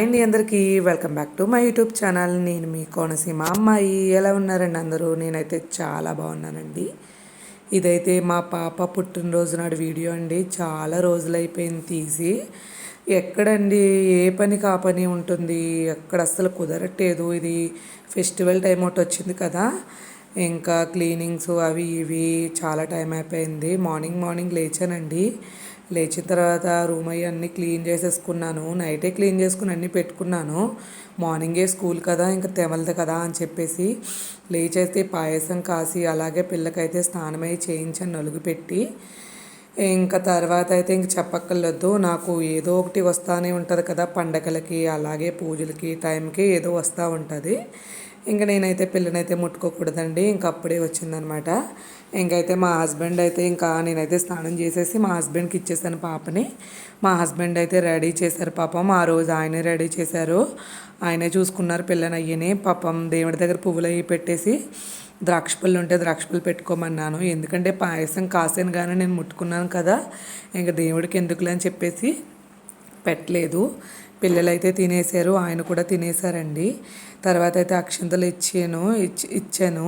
అండి అందరికీ. Welcome back to my YouTube channel. నేను మీ కోనసీమ అమ్మాయి. ఎలా ఉన్నారండి అందరూ? నేనైతే చాలా బాగున్నానండి. ఇదైతే మా పాప పుట్టినరోజు నాడు వీడియో అండి. చాలా రోజులైపోయింది తీసి. ఎక్కడండి? ఏ పని కా పని ఉంటుంది? ఎక్కడ అస్సలు కుదరట్లేదు. ఇది ఫెస్టివల్ టైం ఒకటి వచ్చింది కదా. ఇంకా క్లీనింగ్స్ అవి ఇవి చాలా టైం అయిపోయింది. మార్నింగ్ మార్నింగ్ లేచానండి. లేచిన తర్వాత రూమ్ అయ్యి అన్నీ క్లీన్ చేసేసుకున్నాను. నైటే క్లీన్ చేసుకుని అన్నీ పెట్టుకున్నాను. మార్నింగే స్కూల్ కదా ఇంకా తెమలదు కదా అని చెప్పేసి లేచేస్తే పాయసం కాసి అలాగే పిల్లకైతే స్నానమై చేయించాను నలుగు పెట్టి ఇంకా తర్వాత అయితే ఇంక చెప్పక్కర్లేదు. నాకు ఏదో ఒకటి వస్తూనే ఉంటుంది కదా పండగలకి అలాగే పూజలకి టైంకి ఏదో వస్తూ ఉంటుంది. ఇంకా నేనైతే పిల్లనైతే ముట్టుకోకూడదండి. ఇంక అప్పుడే వచ్చిందనమాట. ఇంకైతే మా హస్బెండ్ అయితే ఇంకా నేనైతే స్నానం చేసేసి మా హస్బెండ్కి ఇచ్చేసాను పాపని. మా హస్బెండ్ అయితే రెడీ చేశారు పాపం. ఆ రోజు ఆయనే రెడీ చేశారు. ఆయనే చూసుకున్నారు పిల్లని అయ్యని. పాపం దేవుడి దగ్గర పువ్వులు అవి పెట్టేసి ద్రాక్ష పళ్ళు ఉంటే ద్రాక్ష పళ్ళు పెట్టుకోమన్నాను. ఎందుకంటే పాయసం కాసాను కానీ నేను ముట్టుకున్నాను కదా. ఇంకా దేవుడికి ఎందుకులే అని చెప్పేసి పెట్టలేదు. పిల్లలైతే తినేశారు ఆయన కూడా తినేశారండి. తర్వాత అయితే అక్షంతలు ఇచ్చాను ఇచ్చి ఇచ్చాను.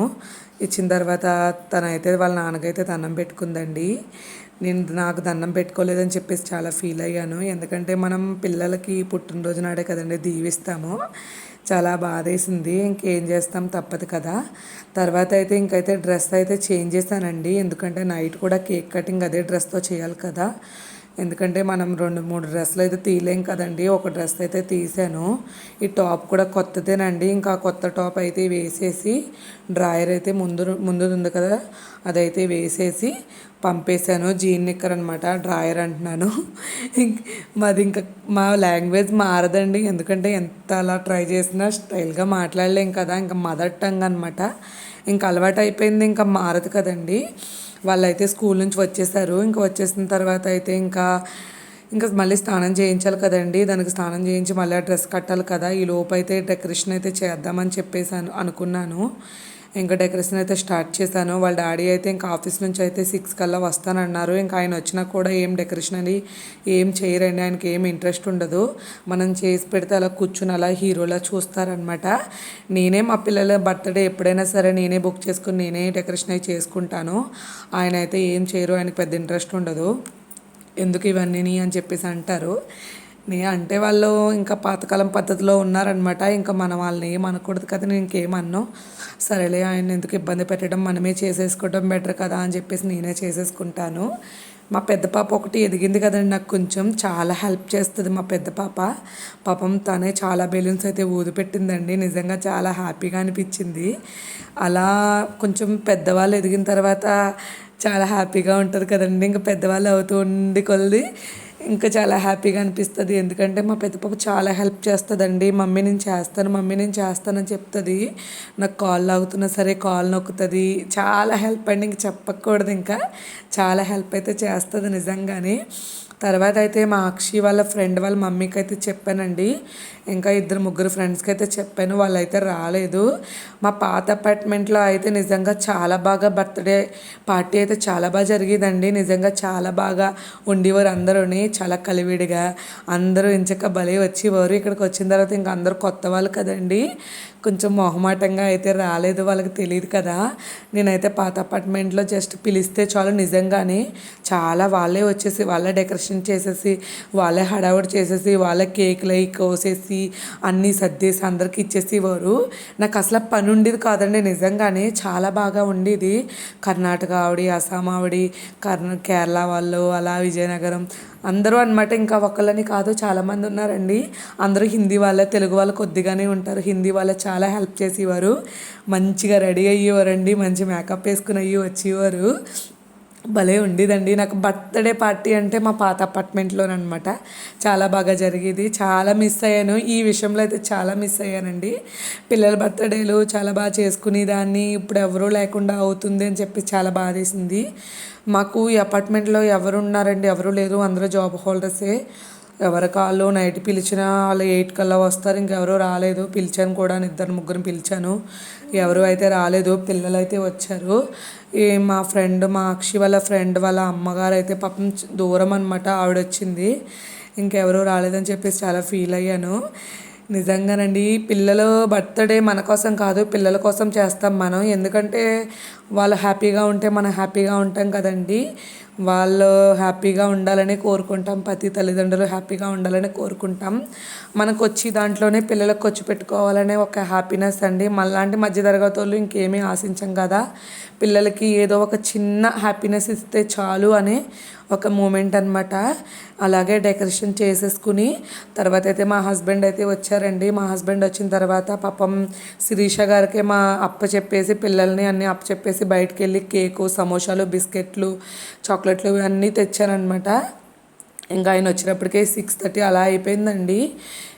ఇచ్చిన తర్వాత తనైతే వాళ్ళ నాన్నకైతే దండం పెట్టుకుందండి. నేను నాకు దండం పెట్టుకోలేదని చెప్పేసి చాలా ఫీల్ అయ్యాను. ఎందుకంటే మనం పిల్లలకి పుట్టినరోజు నాడే కదండి దీవిస్తాము. చాలా బాధేసింది. ఇంకేం చేస్తాం తప్పదు కదా. తర్వాత అయితే ఇంకైతే డ్రెస్ అయితే చేంజ్ చేశానండి. ఎందుకంటే నైట్ కూడా కేక్ కటింగ్ అదే డ్రెస్తో చేయాలి కదా. ఎందుకంటే మనం రెండు మూడు డ్రెస్సులు అయితే తీయలేం కదండి. ఒక డ్రెస్ అయితే తీసాను ఈ టాప్ కూడా కొత్తదేనండి. ఇంకా కొత్త టాప్ అయితే వేసేసి డ్రాయర్ అయితే ముందు ముందు ఉంది కదా అదైతే వేసేసి పంపేశాను జీన్ నిక్కర్ అనమాట డ్రాయర్ అంటున్నాను. మాది ఇంకా మా లాంగ్వేజ్ మారదండి. ఎందుకంటే ఎంత అలా ట్రై చేసినా స్టైల్గా మాట్లాడలేం కదా ఇంకా మదర్ టంగ్ అనమాట ఇంకా అలవాటు అయిపోయింది ఇంకా మారదు కదండి. వాళ్ళైతే స్కూల్ నుంచి వచ్చేసారు. ఇంకా వచ్చేసిన తర్వాత అయితే ఇంకా ఇంకా మళ్ళీ స్నానం చేయించాలి కదండి. దానికి స్నానం చేయించి మళ్ళీ డ్రెస్ కట్టాలి కదా. ఈ లోపు అయితే డెకరేషన్ అయితే చేద్దామని చెప్పేసి అనుకున్నాను. ఇంకా డెకరేషన్ అయితే స్టార్ట్ చేశాను. వాళ్ళ డాడీ అయితే ఇంకా ఆఫీస్ నుంచి అయితే సిక్స్ కల్లా వస్తానన్నారు. ఇంకా ఆయన వచ్చినా కూడా ఏం డెకరేషన్ అని ఏం చేయరండి. ఆయనకి ఏం ఇంట్రెస్ట్ ఉండదు. మనం చేసి పెడితే అలా కూర్చుని అలా హీరోలా చూస్తారనమాట నేనే మా పిల్లల బర్త్డే ఎప్పుడైనా సరే నేనే బుక్ చేసుకుని నేనే డెకరేషన్ అయి చేసుకుంటాను. ఆయన అయితే ఏం చేయరు. ఆయనకి పెద్ద ఇంట్రెస్ట్ ఉండదు. ఎందుకు ఇవన్నీ అని చెప్పేసి అంటారు. నే అంటే వాళ్ళు ఇంకా పాతకాలం పద్ధతిలో ఉన్నారనమాట ఇంకా మన వాళ్ళని ఏం అనకూడదు కదా నేను ఇంకేమన్నా సరేలే ఆయన ఎందుకు ఇబ్బంది పెట్టడం? మనమే చేసేసుకోవడం బెటర్ కదా అని చెప్పేసి నేనే చేసేసుకుంటాను. మా పెద్ద పాప ఒకటి ఎదిగింది కదండి నాకు కొంచెం. చాలా హెల్ప్ చేస్తుంది మా పెద్ద పాప. పాపం తనే చాలా బెలూన్స్ అయితే ఊదిపెట్టిందండి నిజంగా చాలా హ్యాపీగా అనిపించింది. అలా కొంచెం పెద్దవాళ్ళు ఎదిగిన తర్వాత చాలా హ్యాపీగా ఉంటుంది కదండి. ఇంకా పెద్దవాళ్ళు అవుతూ ఉండి కొలది ఇంకా చాలా హ్యాపీగా అనిపిస్తుంది. ఎందుకంటే మా పెద్ద పాప చాలా హెల్ప్ చేస్తుందండి. మమ్మీ నేను చేస్తాను మమ్మీ నేను చేస్తానని చెప్తుంది. నాకు కాల్ లాగుతున్నా సరే కాల్ నొక్కుతుంది. చాలా హెల్ప్ అండి. ఇంక చెప్పకూడదు ఇంకా. చాలా హెల్ప్ అయితే చేస్తుంది నిజంగానే. తర్వాత అయితే మా అక్షి వాళ్ళ ఫ్రెండ్ వాళ్ళ మమ్మీకి అయితే చెప్పానండి. ఇంకా ఇద్దరు ముగ్గురు ఫ్రెండ్స్కి అయితే చెప్పాను వాళ్ళైతే రాలేదు. మా పాత అపార్ట్మెంట్లో అయితే నిజంగా చాలా బాగా బర్త్డే పార్టీ అయితే చాలా బాగా జరిగేదండి. నిజంగా చాలా బాగా ఉండేవారు అందరూని చాలా కలివిడిగా. అందరూ ఇంచక భలే వచ్చేవారు. ఇక్కడికి వచ్చిన తర్వాత ఇంకా అందరూ కొత్త వాళ్ళు కదండి. కొంచెం మొహమాటంగా అయితే రాలేదు వాళ్ళకి తెలియదు కదా. నేనైతే పాత అపార్ట్మెంట్లో జస్ట్ పిలిస్తే చాలు నిజంగానే చాలా వాళ్ళే వచ్చేసి వాళ్ళే డెకరేషన్ చేసేసి వాళ్ళే హడావుడి చేసేసి వాళ్ళే కేకులు అవి కోసేసి అన్నీ సర్దేసి అందరికి ఇచ్చేసేవారు. నాకు అసలు పని ఉండేది కాదండి నిజంగానే చాలా బాగా ఉండేది. కర్ణాటక ఆవిడ అస్సాం ఆవిడ కర్ణ కేరళ వాళ్ళు అలా విజయనగరం అందరూ అనమాట ఇంకా ఒకళ్ళని కాదు చాలామంది ఉన్నారండి. అందరూ హిందీ వాళ్ళే తెలుగు వాళ్ళు కొద్దిగానే ఉంటారు. హిందీ వాళ్ళ చాలా హెల్ప్ చేసేవారు. మంచిగా రెడీ అయ్యేవారండి. మంచి మేకప్ వేసుకుని అయ్యి వచ్చేవారు. భలే ఉండేదండి. నాకు బర్త్డే పార్టీ అంటే మా పాత అపార్ట్మెంట్లోనమాట చాలా బాగా జరిగేది. చాలా మిస్ అయ్యాను. ఈ విషయంలో అయితే చాలా మిస్ అయ్యానండి. పిల్లల బర్త్డేలు చాలా బాగా చేసుకునేదాన్ని. ఇప్పుడు ఎవరూ లేకుండా అవుతుంది అని చెప్పి చాలా బాధేసింది. మాకు ఈ అపార్ట్మెంట్లో ఎవరు ఉన్నారండి ఎవరు లేరు. అందరూ జాబ్ హోల్డర్సే. ఎవరి కాళ్ళు నైట్ పిలిచినా వాళ్ళు ఎయిట్ కల్లా వస్తారు ఇంకెవరూ రాలేదు. పిలిచాను కూడా ఇద్దరు ముగ్గురు పిలిచాను. ఎవరు అయితే రాలేదు పిల్లలు అయితే వచ్చారు. ఈ మా ఫ్రెండ్ మా అక్షి వాళ్ళ ఫ్రెండ్ వాళ్ళ అమ్మగారు అయితే పాపం దూరం అనమాట ఆవిడ వచ్చింది ఇంకెవరూ రాలేదని చెప్పేసి చాలా ఫీల్ అయ్యాను. నిజంగానండి. పిల్లలు బర్త్డే మన కోసం కాదు పిల్లల కోసం చేస్తాం మనం. ఎందుకంటే వాళ్ళు హ్యాపీగా ఉంటే మనం హ్యాపీగా ఉంటాం కదండి. వాళ్ళు హ్యాపీగా ఉండాలని కోరుకుంటాం. ప్రతి తల్లిదండ్రులు హ్యాపీగా ఉండాలని కోరుకుంటాం. మనకు వచ్చి దాంట్లోనే పిల్లలకు ఖర్చు పెట్టుకోవాలనే ఒక హ్యాపీనెస్ అండి. మళ్ళాంటి మధ్య తరగతి వాళ్ళు ఇంకేమీ ఆశించం కదా. పిల్లలకి ఏదో ఒక చిన్న హ్యాపీనెస్ ఇస్తే చాలు అనే ఒక మూమెంట్ అనమాట అలాగే డెకరేషన్ చేసేసుకుని తర్వాత అయితే మా హస్బెండ్ అయితే వచ్చారండి. మా హస్బెండ్ వచ్చిన తర్వాత పాపం శిరీష గారికి మా అప్ప చెప్పేసి పిల్లల్ని అన్నీ అప్ప చెప్పేసి బయటకు వెళ్ళి కేకు సమోసాలు బిస్కెట్లు చాక్లెట్లు అన్నీ తెచ్చానమాట ఇంకా ఆయన వచ్చినప్పటికే సిక్స్ థర్టీ అలా అయిపోయిందండి.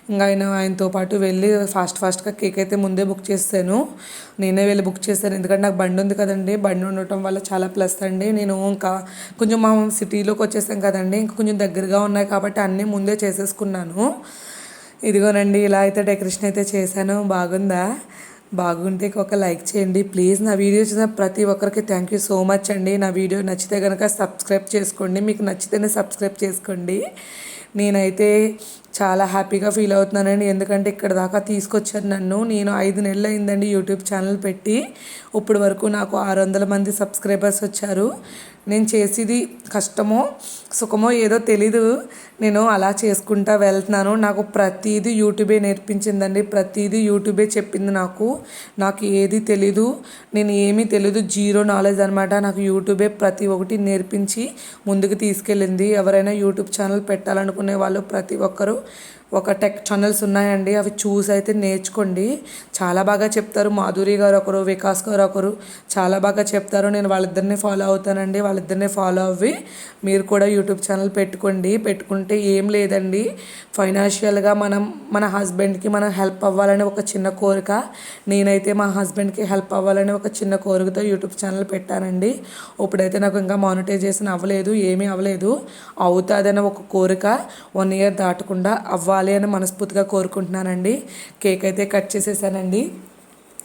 ఇంకా ఆయన ఆయనతో పాటు వెళ్ళి ఫాస్ట్ ఫాస్ట్గా కేక్ అయితే ముందే బుక్ చేస్తాను. నేనే వెళ్ళి బుక్ చేస్తాను. ఎందుకంటే నాకు బండి ఉంది కదండి. బండి ఉండటం వల్ల చాలా ప్లస్ అండి. నేను ఇంకా కొంచెం మా సిటీలోకి వచ్చేసాం కదండి. ఇంకా కొంచెం దగ్గరగా ఉన్నాయి కాబట్టి అన్నీ ముందే చేసేసుకున్నాను. ఇదిగోనండి ఇలా అయితే డెకరేషన్ అయితే చేశాను. బాగుందా? బాగుంటే ఒక లైక్ చేయండి. ప్లీజ్ నా వీడియో చూసిన ప్రతి ఒక్కరికి థ్యాంక్ యూ సో మచ్ అండి. నా వీడియో నచ్చితే కనుక సబ్స్క్రైబ్ చేసుకోండి. మీకు నచ్చితేనే సబ్స్క్రైబ్ చేసుకోండి. నేనైతే చాలా హ్యాపీగా ఫీల్ అవుతున్నానండి. ఎందుకంటే ఇక్కడ దాకా తీసుకొచ్చారు నన్ను. నేను ఐదు నెలలు అయిందండి యూట్యూబ్ ఛానల్ పెట్టి. ఇప్పటి వరకు నాకు ఆరు వందల మంది సబ్స్క్రైబర్స్ వచ్చారు. నేను చేసేది కష్టమో సుఖమో ఏదో తెలీదు. నేను అలా చేసుకుంటా వెళ్తున్నాను. నాకు ప్రతిదీ యూట్యూబే నేర్పించిందండి. ప్రతిదీ యూట్యూబే చెప్పింది నాకు. నాకు ఏది తెలీదు. నేను ఏమీ తెలీదు. జీరో నాలెడ్జ్ అనమాట నాకు యూట్యూబే ప్రతి ఒక్కటి నేర్పించి ముందుకు తీసుకెళ్ళింది. ఎవరైనా యూట్యూబ్ ఛానల్ పెట్టాలనుకునే వాళ్ళు ప్రతి ఒక్కరూ ఒక టెక్ ఛానల్స్ ఉన్నాయండి అవి చూసి అయితే నేర్చుకోండి. చాలా బాగా చెప్తారు మాధురి గారు ఒకరు వికాస్ గారు ఒకరు. చాలా బాగా చెప్తారు. నేను వాళ్ళిద్దరిని ఫాలో అవుతానండి. వాళ్ళిద్దరిని ఫాలో అవ్వి మీరు కూడా యూట్యూబ్ ఛానల్ పెట్టుకోండి. పెట్టుకుంటే ఏం లేదండి. ఫైనాన్షియల్గా మనం మన హస్బెండ్కి మనం హెల్ప్ అవ్వాలని ఒక చిన్న కోరిక. నేనైతే మా హస్బెండ్కి హెల్ప్ అవ్వాలని ఒక చిన్న కోరికతో యూట్యూబ్ ఛానల్ పెట్టానండి. ఇప్పుడైతే నాకు ఇంకా మానిటైజేషన్ అవ్వలేదు ఏమీ అవ్వలేదు. అవుతుందనే ఒక కోరిక వన్ ఇయర్ దాటకుండా అవ్వాలి. అని మనస్ఫూర్తిగా కోరుకుంటున్నానండి. కేక్ అయితే కట్ చేసేసానండి.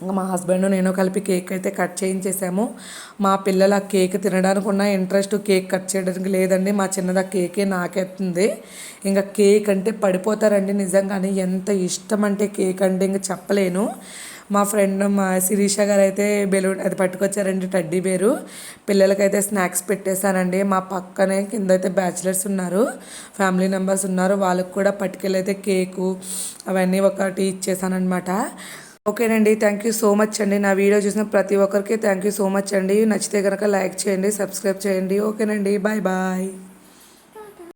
ఇంకా మా హస్బెండ్ నేను కలిపి కేక్ అయితే కట్ చేయించేసాము. మా పిల్లలు ఆ కేక్ తినడానికి ఉన్న ఇంట్రెస్ట్ కేక్ కట్ చేయడానికి లేదండి. మా చిన్నది ఆ కేకే నాకెత్తుంది. ఇంకా కేక్ అంటే పడిపోతారండి నిజంగానే. ఎంత ఇష్టం అంటే కేక్ అంటే ఇంకా చెప్పలేను. మా ఫ్రెండ్ మా శిరీష గారు అయితే బెలూన్ అది పట్టుకొచ్చారండి టడ్డీ బేరు. పిల్లలకైతే స్నాక్స్ పెట్టేశానండి. మా పక్కనే కింద అయితే బ్యాచిలర్స్ ఉన్నారు ఫ్యామిలీ మెంబర్స్ ఉన్నారు. వాళ్ళకి కూడా పట్టుకెళ్ళి అయితే కేకు అవన్నీ ఒకటి ఇచ్చేసానమాట ఓకేనండి థ్యాంక్ యూ సో మచ్ అండి. నా వీడియో చూసిన ప్రతి ఒక్కరికి థ్యాంక్ యూ సో మచ్ అండి. నచ్చితే కనుక లైక్ చేయండి సబ్స్క్రైబ్ చేయండి. ఓకేనండి బాయ్ బాయ్.